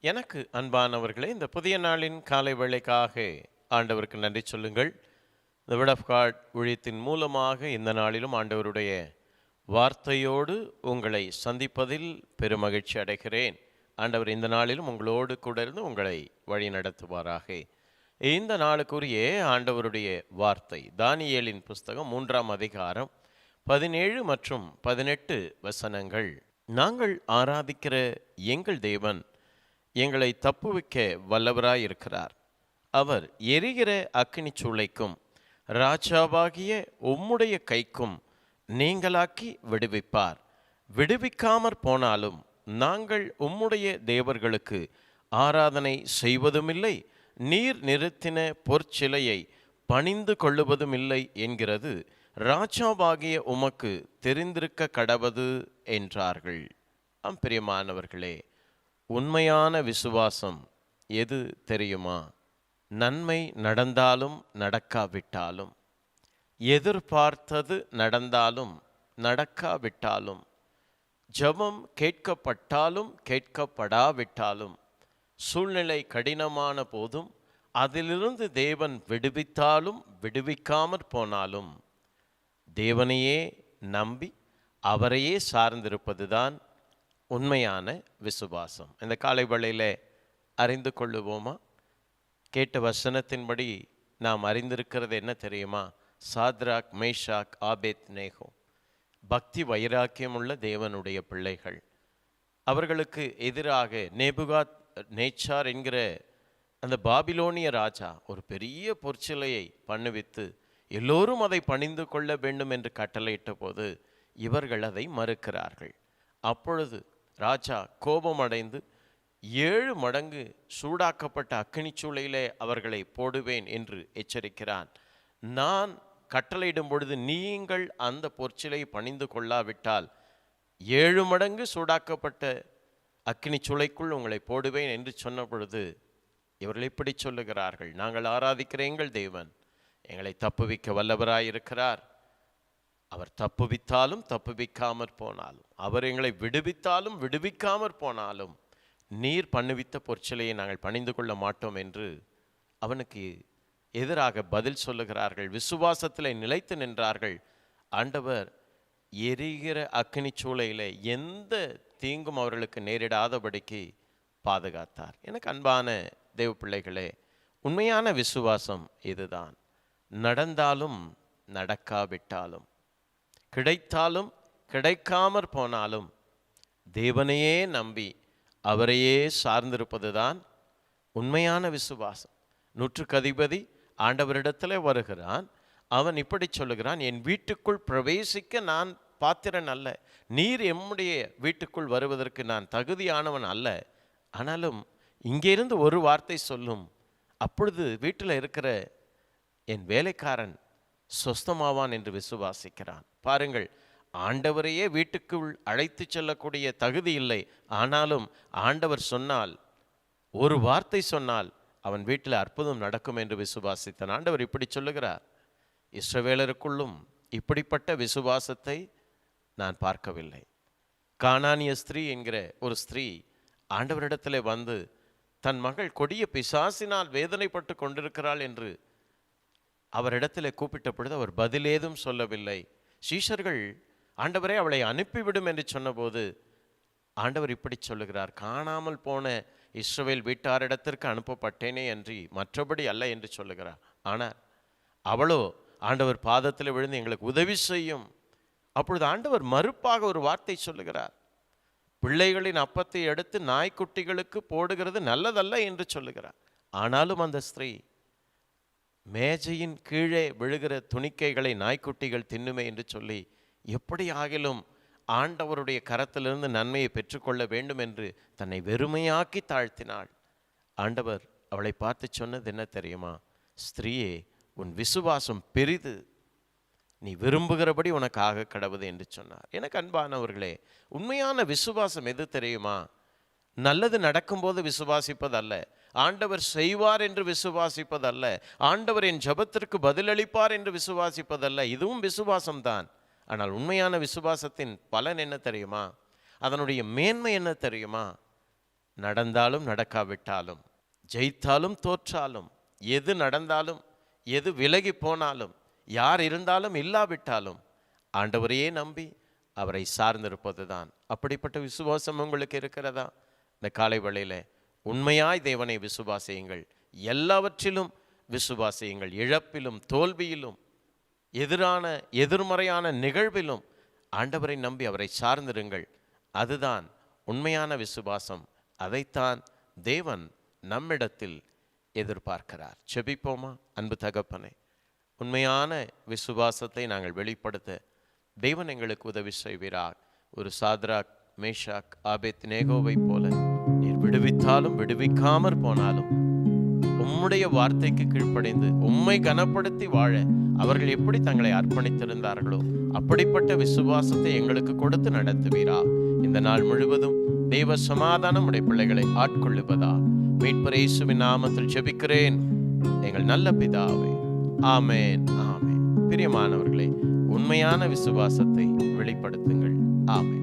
எனக்கு அன்பானவர்களே இந்த புதிய நாளின் காலை வேளைக்காக ஆண்டவருக்கு நன்றி சொல்லுங்கள். இந்த விட் ஆஃப் காட் ஒழியத்தின் மூலமாக இந்த நாளிலும் ஆண்டவருடைய வார்த்தையோடு உங்களை சந்திப்பதில் பெருமகிழ்ச்சி அடைகிறேன். ஆண்டவர் இந்த நாளிலும் உங்களோடு கூட இருந்து உங்களை வழி நடத்துவாராக. இந்த நாளுக்குரிய ஆண்டவருடைய வார்த்தை தானியலின் புஸ்தகம் மூன்றாம் அதிகாரம் பதினேழு மற்றும் பதினெட்டு வசனங்கள். நாங்கள் ஆராதிக்கிற எங்கள் தேவன் எங்களை தப்புவிக்க வல்லவராயிருக்கிறார். அவர் எரிகிற அக்கினிச் சூளைக்கும் ராஜாவாகிய உம்முடைய கைக்கும் நீங்களாக்கி விடுவிப்பார். விடுவிக்காமற் போனாலும் நாங்கள் உம்முடைய தேவர்களுக்கு ஆராதனை செய்வதுமில்லை நீர் நிறுத்தின பொற்சிலையை பணிந்து கொள்ளுவதுமில்லை என்கிறது ராஜாவாகிய உமக்கு தெரிந்திருக்க கடவது என்றார்கள். அம்பிரியமானவர்களே உண்மையான விசுவாசம் எது தெரியுமா? நன்மை நடந்தாலும் நடக்காவிட்டாலும். எதிர்பார்த்தது நடந்தாலும் நடக்காவிட்டாலும். ஜெபம் கேட்கப்பட்டாலும் கேட்கப்படாவிட்டாலும். சூழ்நிலை கடினமான போதும் அதிலிருந்து தேவன் விடுவித்தாலும் விடுவிக்காமற் போனாலும். தேவனையே நம்பி அவரையே சார்ந்திருப்பதுதான் உண்மையான விசுவாசம். இந்த காலை வேளையிலே அறிந்து கொள்ளுவோமா? கேட்ட வசனத்தின்படி நாம் அறிந்திருக்கிறது என்ன தெரியுமா? Shadrach Meshach Abednego. பக்தி வைராக்கியமுள்ள தேவனுடைய பிள்ளைகள். அவர்களுக்கு எதிராக நேபுகாத் நேச்சார் என்கிற அந்த பாபிலோனிய ராஜா ஒரு பெரிய பொற்சிலையை பண்ணுவித்து எல்லோரும் அதை பணிந்து கொள்ள வேண்டும் என்று கட்டளையிட்ட போது இவர்கள் அதை மறுக்கிறார்கள். அப்பொழுது ராஜா கோபமடைந்து ஏழு மடங்கு சூடாக்கப்பட்ட அக்கினி சூளையிலே அவர்களை போடுவேன் என்று எச்சரிக்கிறான். நான் கட்டளையிடும் பொழுது நீங்கள் அந்த பொற்சிலை பணிந்து கொள்ளாவிட்டால் ஏழு மடங்கு சூடாக்கப்பட்ட அக்கினி சுளைக்குள் உங்களை போடுவேன் என்று சொன்ன பொழுது இவர்கள் இப்படி சொல்லுகிறார்கள். நாங்கள் ஆராதிக்கிற எங்கள் தேவன் எங்களை தப்புவிக்க வல்லவராயிருக்கிறார். அவர் தப்புவித்தாலும் தப்புவிக்காமற் போனாலும் அவர் எங்களை விடுவித்தாலும் விடுவிக்காமற் போனாலும் நீர் பண்ணுவித்த பொற்சிலையை நாங்கள் பணிந்து கொள்ள மாட்டோம் என்று அவனுக்கு எதிராக பதில் சொல்லுகிறார்கள். விசுவாசத்தில் நிலைத்து நின்றார்கள். ஆண்டவர் எரிகிற அக்னி சூளையில் எந்த தீங்கும் அவர்களுக்கு நேரிடாதபடிக்கு பாதுகாத்தார். எனக்கு அன்பான தேவ பிள்ளைகளே உண்மையான விசுவாசம் இதுதான். நடந்தாலும் நடக்காவிட்டாலும் கிடைத்தாலும் கிடைக்காமற் போனாலும் தேவனையே நம்பி அவரையே சார்ந்திருப்பதுதான் உண்மையான விசுவாசம். நூற்றுக்கு அதிபதி ஆண்டவரிடத்தில் வருகிறான். அவன் இப்படி சொல்லுகிறான் என் வீட்டுக்குள் பிரவேசிக்க நான் பாத்திரன் அல்ல. நீர் எம்முடைய வீட்டுக்குள் வருவதற்கு நான் தகுதியானவன் அல்ல. ஆனாலும் இங்கிருந்து ஒரு வார்த்தை சொல்லும். அப்பொழுது வீட்டில் இருக்கிற என் வேலைக்காரன் சொஸ்தமாவான் என்று விசுவாசிக்கிறான். பாருங்கள் ஆண்டவரையே வீட்டுக்குள் அழைத்து செல்லக்கூடிய தகுதி இல்லை. ஆனாலும் ஆண்டவர் சொன்னால் ஒரு வார்த்தை சொன்னால் அவன் வீட்டில் அற்புதம் நடக்கும் என்று விசுவாசித்தான். ஆண்டவர் இப்படி சொல்லுகிறார் இஸ்ரவேலருக்குள்ளும் இப்படிப்பட்ட விசுவாசத்தை நான் பார்க்கவில்லை. கானானிய ஸ்திரீ என்கிற ஒரு ஸ்திரீ ஆண்டவரிடத்தில் வந்து தன் மகள் கொடிய பிசாசினால் வேதனைப்பட்டு கொண்டிருக்கிறாள் என்று அவரிடத்தில் கூப்பிட்ட பொழுது அவர் பதிலேதும் சொல்லவில்லை. சீஷர்கள் ஆண்டவரே அவளை அனுப்பிவிடும் என்று சொன்னபோது ஆண்டவர் இப்படி சொல்லுகிறார் காணாமல் போன இஸ்ரவேல் வீட்டாரிடத்திற்கு அனுப்பப்பட்டேனே என்று மற்றபடி அல்ல என்று சொல்லுகிறார். ஆனால் அவளோ ஆண்டவர் பாதத்தில் விழுந்து எங்களுக்கு உதவி செய்யும். அப்பொழுது ஆண்டவர் மறுப்பாக ஒரு வார்த்தை சொல்லுகிறார் பிள்ளைகளின் அப்பத்தை எடுத்து நாய்க்குட்டிகளுக்கு போடுகிறது நல்லதல்ல என்று சொல்லுகிறார். ஆனாலும் அந்த ஸ்திரீ மேஜையின் கீழே விழுகிற துணிக்கைகளை நாய்க்குட்டிகள் தின்னுமே என்று சொல்லி எப்படி ஆகிலும் ஆண்டவருடைய கரத்திலிருந்து நன்மையை பெற்றுக்கொள்ள வேண்டும் என்று தன்னை வெறுமையாக்கி தாழ்த்தினாள். ஆண்டவர் அவளை பார்த்து சொன்னது என்ன தெரியுமா? ஸ்திரீயே உன் விசுவாசம் பெரிது. நீ விரும்புகிறபடி உனக்கு ஆக கடவுது என்று சொன்னார். எனக்கு அன்பானவர்களே உண்மையான விசுவாசம் எது தெரியுமா? நல்லது நடக்கும்போது விசுவாசிப்பதல்ல. ஆண்டவர் செய்வார் என்று விசுவாசிப்பதல்ல. ஆண்டவர் என் ஜபத்திற்கு பதிலளிப்பார் என்று விசுவாசிப்பதல்ல. இதுவும் விசுவாசம்தான். ஆனால் உண்மையான விசுவாசத்தின் பலன் என்ன தெரியுமா? அதனுடைய மேன்மை என்ன தெரியுமா? நடந்தாலும் நடக்காவிட்டாலும் ஜெயித்தாலும் தோற்றாலும் எது நடந்தாலும் எது விலகி போனாலும் யார் இருந்தாலும் இல்லாவிட்டாலும் ஆண்டவரையே நம்பி அவரை சார்ந்திருப்பது தான் அப்படிப்பட்ட விசுவாசம் உங்களுக்கு இருக்கிறதா? இந்த காலை வேளையில உண்மையாய் தேவனை விசுவாசியுங்கள். எல்லாவற்றிலும் விசுவாசியுங்கள். இழப்பிலும் தோல்வியிலும் எதிரான எதிர்மறையான நிகழ்விலும் ஆண்டவரை நம்பி அவரை சார்ந்திருங்கள். அதுதான் உண்மையான விசுவாசம். அதைத்தான் தேவன் நம்மிடத்தில் எதிர்பார்க்கிறார். செபிப்போமா? அன்பு தகப்பனே உண்மையான விசுவாசத்தை நாங்கள் வெளிப்படுத்த தேவன் எங்களுக்கு உதவி செய்கிறார் ஒரு சாத்ராக் மேஷாக் ஆபேத் நேகோவை போல. விடுவித்தாலும் விடுவிக்காமற் போனாலும் உம்முடைய வார்த்தைக்கு கீழ்ப்படைந்து உம்மை கனப்படுத்தி வாழ அவர்கள் எப்படி தங்களை அர்ப்பணித்திருந்தார்களோ அப்படிப்பட்ட விசுவாசத்தை எங்களுக்கு கொடுத்து நடத்துவீரா? இந்த நாள் முழுவதும் தெய்வ சமாதானம் உடைய பிள்ளைகளை ஆட்கொள்ளுவதா? மீட்பர் இயேசுவின் நாமத்தில் ஜெபிக்கிறேன். எங்கள் நல்ல பிதாவே ஆமேன் ஆமே பிரியமானவர்களே உண்மையான விசுவாசத்தை வெளிப்படுத்துங்கள். ஆமே